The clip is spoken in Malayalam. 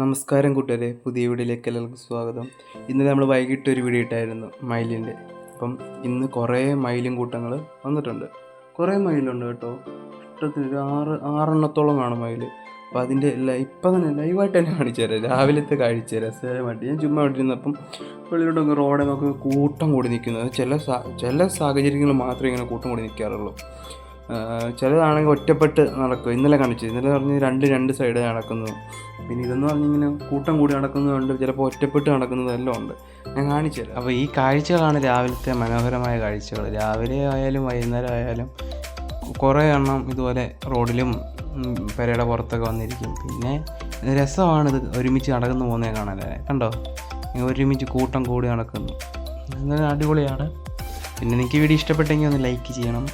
നമസ്കാരം കൂട്ടുകാരെ പുതിയ വീഡിയോയിലേക്ക് എല്ലാവർക്കും സ്വാഗതം. ഇന്നലെ നമ്മൾ വൈകിട്ട് ഒരു വീഡിയോ ഇട്ടായിരുന്നു മയിലിന്റെ. അപ്പം ഇന്ന് കുറേ മയിലും കൂട്ടങ്ങൾ വന്നിട്ടുണ്ട്. കുറേ മയിലുണ്ട് കേട്ടോ. ഇഷ്ടത്തിന് ഒരു ആറ് ആറെണ്ണത്തോളം കാണും മയിൽ അപ്പം അതിന്റെ എല്ലാം ഇപ്പം തന്നെ ലൈവായിട്ട് തന്നെ കാണിച്ചു തരാം. രാവിലത്തെ കാഴ്ച രസകരമായിട്ട്. ഞാൻ ചുമ്മാ ഇട്ടിരുന്നപ്പം വെളിയിലോട്ടൊക്കെ റോഡിൽ നോക്കി കൂട്ടം കൂടി നിൽക്കുന്നത് ചില ചില സാഹചര്യങ്ങളിൽ മാത്രമേ ഇങ്ങനെ കൂട്ടം കൂടി നിൽക്കാറുള്ളൂ. ചിലതാണെങ്കിൽ ഒറ്റപ്പെട്ട് നടക്കും. ഇന്നലെ കാണിച്ചു. ഇന്നലെ പറഞ്ഞ് രണ്ട് രണ്ട് സൈഡ് നടക്കുന്നു. പിന്നെ ഇതെന്ന് പറഞ്ഞിങ്ങനെ കൂട്ടം കൂടി നടക്കുന്നതുണ്ട്. ചിലപ്പോൾ ഒറ്റപ്പെട്ട് നടക്കുന്നതെല്ലാം ഉണ്ട്. ഞാൻ കാണിച്ചു തരാം. അപ്പോൾ ഈ കാഴ്ചകളാണ് രാവിലത്തെ മനോഹരമായ കാഴ്ചകൾ. രാവിലെ ആയാലും വൈകുന്നേരം ആയാലും കുറേ എണ്ണം ഇതുപോലെ റോഡിലും പെരയുടെ പുറത്തൊക്കെ വന്നിരിക്കും. പിന്നെ രസമാണ് ഇത് ഒരുമിച്ച് നടക്കുന്നു പോകുന്നത് കാണാൻ കണ്ടോ? ഒരുമിച്ച് കൂട്ടം കൂടി നടക്കുന്നു. അങ്ങനെ അടിപൊളിയാണ്. പിന്നെ എനിക്ക് വീഡിയോ ഇഷ്ടപ്പെട്ടെങ്കിൽ ഒന്ന് ലൈക്ക് ചെയ്യണം.